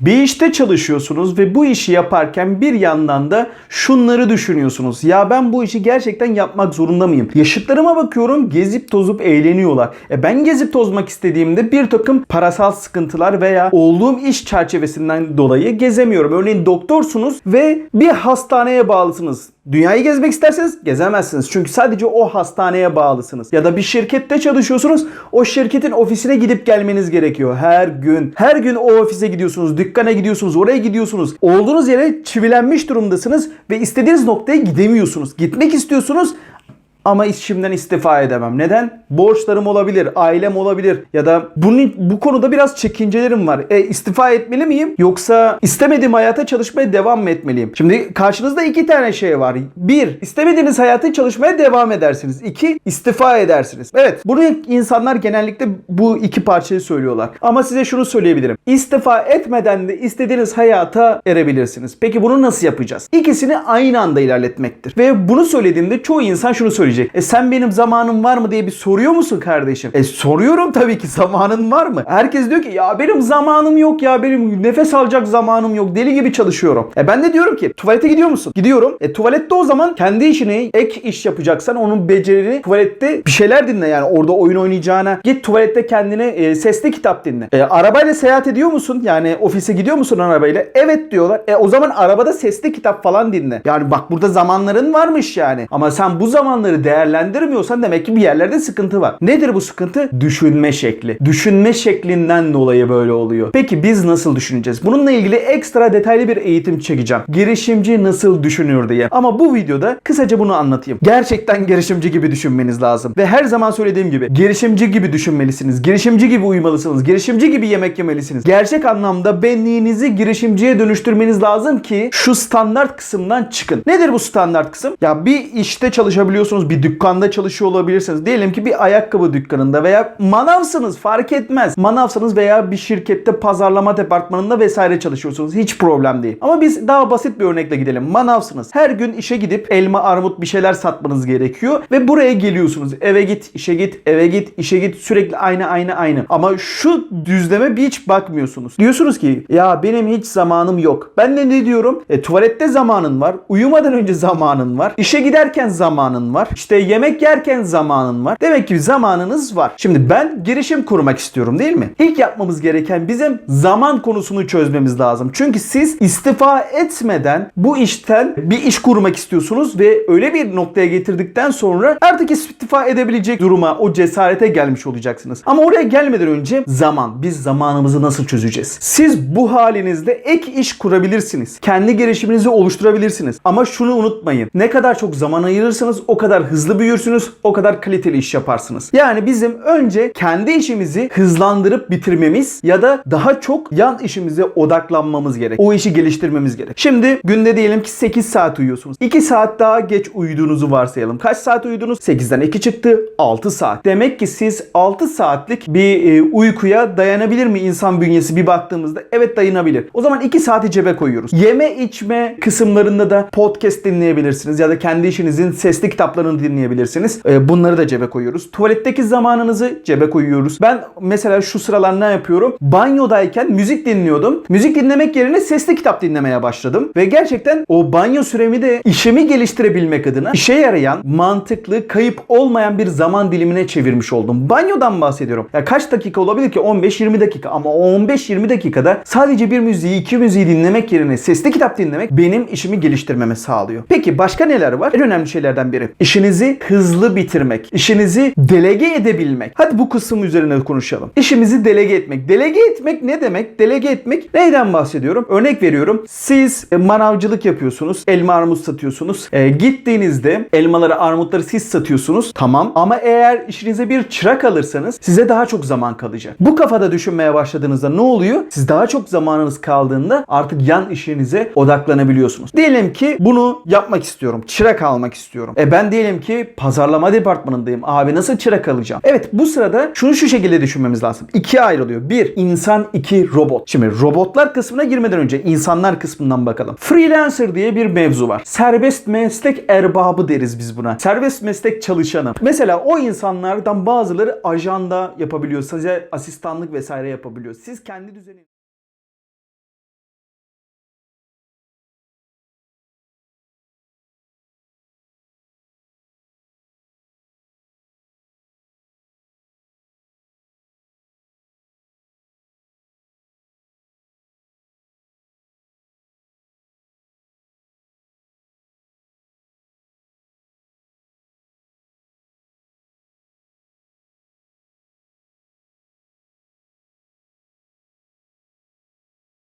Bir işte çalışıyorsunuz ve bu işi yaparken bir yandan da şunları düşünüyorsunuz. Ya ben bu işi gerçekten yapmak zorunda mıyım? Yaşıtlarıma bakıyorum gezip tozup eğleniyorlar. E ben gezip tozmak istediğimde bir takım parasal sıkıntılar veya olduğum iş çerçevesinden dolayı gezemiyorum. Örneğin doktorsunuz ve bir hastaneye bağlısınız. Dünyayı gezmek isterseniz gezemezsiniz. Çünkü sadece o hastaneye bağlısınız. Ya da bir şirkette çalışıyorsunuz. O şirketin ofisine gidip gelmeniz gerekiyor. Her gün. Her gün o ofise gidiyorsunuz. Dükkana gidiyorsunuz. Oraya gidiyorsunuz. Olduğunuz yere çivilenmiş durumdasınız. Ve istediğiniz noktaya gidemiyorsunuz. Gitmek istiyorsunuz ama işimden istifa edemem. Neden? Borçlarım olabilir, ailem olabilir ya da bunun bu konuda biraz çekincelerim var. E istifa etmeli miyim yoksa istemediğim hayata çalışmaya devam mı etmeliyim? Şimdi karşınızda iki tane şey var. Bir, istemediğiniz hayata çalışmaya devam edersiniz. İki, istifa edersiniz. Evet, bunu insanlar genellikle bu iki parçayı söylüyorlar. Ama size şunu söyleyebilirim. İstifa etmeden de istediğiniz hayata erebilirsiniz. Peki bunu nasıl yapacağız? İkisini aynı anda ilerletmektir. Ve bunu söylediğimde çoğu insan şunu söyleyecek. E sen benim zamanım var mı diye bir soruyor musun kardeşim? E soruyorum tabii ki zamanın var mı? Herkes diyor ki ya benim zamanım yok ya benim nefes alacak zamanım yok. Deli gibi çalışıyorum. E ben de diyorum ki tuvalete gidiyor musun? Gidiyorum. E tuvalette o zaman kendi işini ek iş yapacaksan onun becerini tuvalette bir şeyler dinle yani orada oyun oynayacağına. Git tuvalette kendine e, sesli kitap dinle. E, arabayla seyahat ediyor musun? Yani ofise gidiyor musun arabayla? Evet diyorlar. E o zaman arabada sesli kitap falan dinle. Yani bak burada zamanların varmış yani. Ama sen bu zamanları değerlendirmiyorsan demek ki bir yerlerde sıkıntı var. Nedir bu sıkıntı? Düşünme şekli. Düşünme şeklinden dolayı böyle oluyor. Peki biz nasıl düşüneceğiz? Bununla ilgili ekstra detaylı bir eğitim çekeceğim. Girişimci nasıl düşünür diye. Ama bu videoda kısaca bunu anlatayım. Gerçekten girişimci gibi düşünmeniz lazım. Ve her zaman söylediğim gibi girişimci gibi düşünmelisiniz. Girişimci gibi uyumalısınız. Girişimci gibi yemek yemelisiniz. Gerçek anlamda benliğinizi girişimciye dönüştürmeniz lazım ki şu standart kısımdan çıkın. Nedir bu standart kısım? Ya bir işte çalışabiliyorsunuz, bir dükkanda çalışıyor olabilirsiniz. Diyelim ki bir ayakkabı dükkanında veya manavsınız fark etmez. Manavsınız veya bir şirkette pazarlama departmanında vesaire çalışıyorsunuz. Hiç problem değil. Ama biz daha basit bir örnekle gidelim. Manavsınız. Her gün işe gidip elma, armut bir şeyler satmanız gerekiyor ve buraya geliyorsunuz. Eve git, işe git, eve git, işe git. Sürekli aynı aynı aynı. Ama şu düzleme bir hiç bakmıyorsunuz. Diyorsunuz ki ya benim hiç zamanım yok. Ben de ne diyorum? E, tuvalette zamanın var. Uyumadan önce zamanın var. İşe giderken zamanın var. İşte yemek yerken zamanın var. Demek ki zamanınız var. Şimdi ben girişim kurmak istiyorum değil mi? İlk yapmamız gereken bizim zaman konusunu çözmemiz lazım. Çünkü siz istifa etmeden bu işten bir iş kurmak istiyorsunuz ve öyle bir noktaya getirdikten sonra artık istifa edebilecek duruma, o cesarete gelmiş olacaksınız. Ama oraya gelmeden önce zaman. Biz zamanımızı nasıl çözeceğiz? Siz bu halinizde ek iş kurabilirsiniz. Kendi girişiminizi oluşturabilirsiniz. Ama şunu unutmayın. Ne kadar çok zaman ayırırsanız o kadar hızlı büyürsünüz, o kadar kaliteli iş yaparsınız. Yani bizim önce kendi işimizi hızlandırıp bitirmemiz ya da daha çok yan işimize odaklanmamız gerek. O işi geliştirmemiz gerek. Şimdi günde diyelim ki 8 saat uyuyorsunuz. 2 saat daha geç uyuduğunuzu varsayalım. Kaç saat uyudunuz? 8'den 2 çıktı. 6 saat. Demek ki siz 6 saatlik bir e, uykuya dayanabilir mi insan bünyesi bir baktığımızda? Evet dayanabilir. O zaman 2 saati cebe koyuyoruz. Yeme içme kısımlarında da podcast dinleyebilirsiniz ya da kendi işinizin sesli kitaplarını dinleyebilirsiniz. E, bunları da cebe koyuyoruz. Tuvaletteki zamanınızı cebe koyuyoruz. Ben mesela şu sıralar ne yapıyorum? Banyodayken müzik dinliyordum. Müzik dinlemek yerine sesli kitap dinlemeye başladım. Ve gerçekten o banyo süremi de işimi geliştirebilmek adına işe yarayan, mantıklı, kayıp olmayan bir zaman dilimine çevirmiş oldum. Banyodan bahsediyorum. Ya kaç dakika olabilir ki? 15-20 dakika. Ama o 15-20 dakikada sadece bir müziği, iki müziği dinlemek yerine sesli kitap dinlemek benim işimi geliştirmeme sağlıyor. Peki başka neler var? En önemli şeylerden biri. İşinizi hızlı bitirmek. İşinizi delege edebilmek. Hadi bu kısım üzerine konuşalım. İşimizi delege etmek. Delege etmek ne demek? Delege etmek neyden bahsediyorum? Örnek veriyorum. Siz e, manavcılık yapıyorsunuz. Elma armut satıyorsunuz. E, gittiğinizde elmaları armutları siz satıyorsunuz. Tamam. Ama eğer işinize bir çırak alırsanız size daha çok zaman kalacak. Bu kafada düşünmeye başladığınızda ne oluyor? Siz daha çok zamanınız kaldığında artık yan işinize odaklanabiliyorsunuz. Diyelim ki bunu yapmak istiyorum. Çırak almak istiyorum. E ben diyelim ki pazarlama departmanındayım. Abi nasıl çırak alacağım? Evet bu sırada şunu şu şekilde düşünmemiz lazım. İkiye ayrılıyor. Bir insan, iki robot. Şimdi robotlar kısmına girmeden önce insanlar kısmından bakalım. Freelancer diye bir mevzu var. Serbest meslek erbabı deriz biz buna. Serbest meslek çalışanı. Mesela o insanlardan bazıları ajanda yapabiliyor. Size asistanlık vesaire yapabiliyor. Siz kendi düzeni